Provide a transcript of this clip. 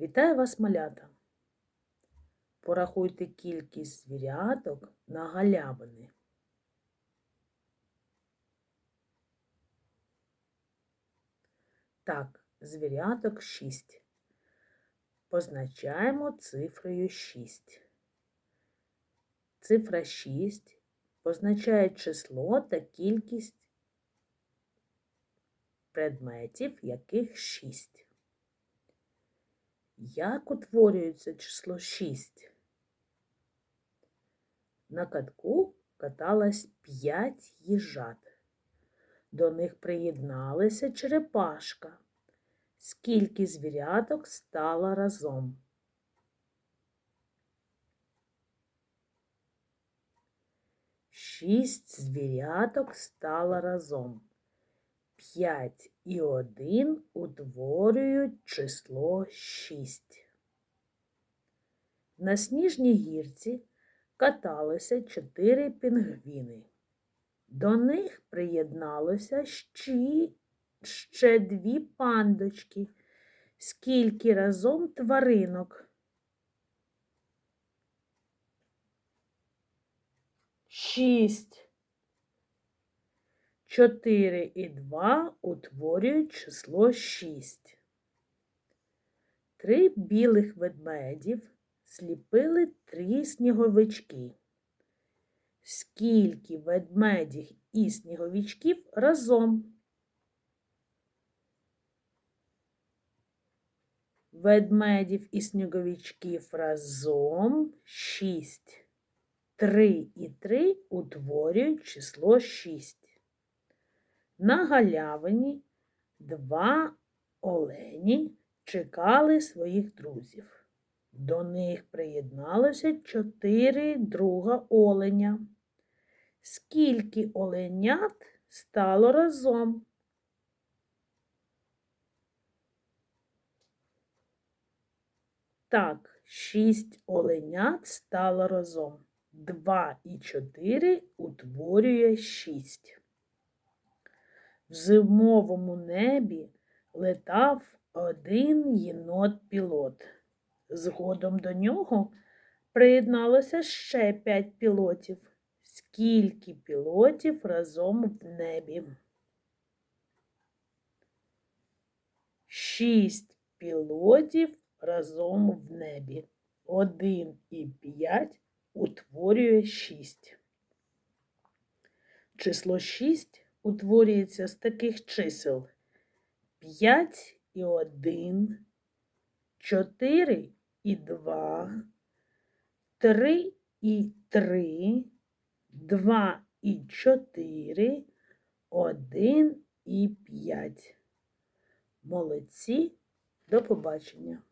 Вітаю вас, малята! Порахуйте кількість звіряток на галявини. Так, звіряток 6. Позначаємо цифрою 6. Цифра 6 позначає число та кількість предметів, яких 6. Як утворюється число 6? На катку каталось 5 їжат. До них приєдналася черепашка. Скільки звіряток стало разом? Шість звіряток стало разом. П'ять і один утворюють число шість. На сніжній гірці каталися чотири пінгвіни. До них приєдналося ще, ще дві пандочки. Скільки разом тваринок? Шість. Чотири і два утворюють число шість. Три білих ведмедів сліпили три сніговички. Скільки ведмедів і сніговичків разом? Ведмедів і сніговичків разом шість. Три і три утворюють число шість. На галявині два олені чекали своїх друзів. До них приєдналося чотири друга оленя. Скільки оленят стало разом? Так, шість оленят стало разом. Два і чотири утворює шість. В зимовому небі летав один єнот-пілот. Згодом до нього приєдналося ще п'ять пілотів. Скільки пілотів разом в небі? Шість пілотів разом в небі. Один і п'ять утворює шість. Число шість утворюється з таких чисел 5 і 1, 4 і 2, 3 і 3, 2 і 4, 1 і 5. Молодці, до побачення!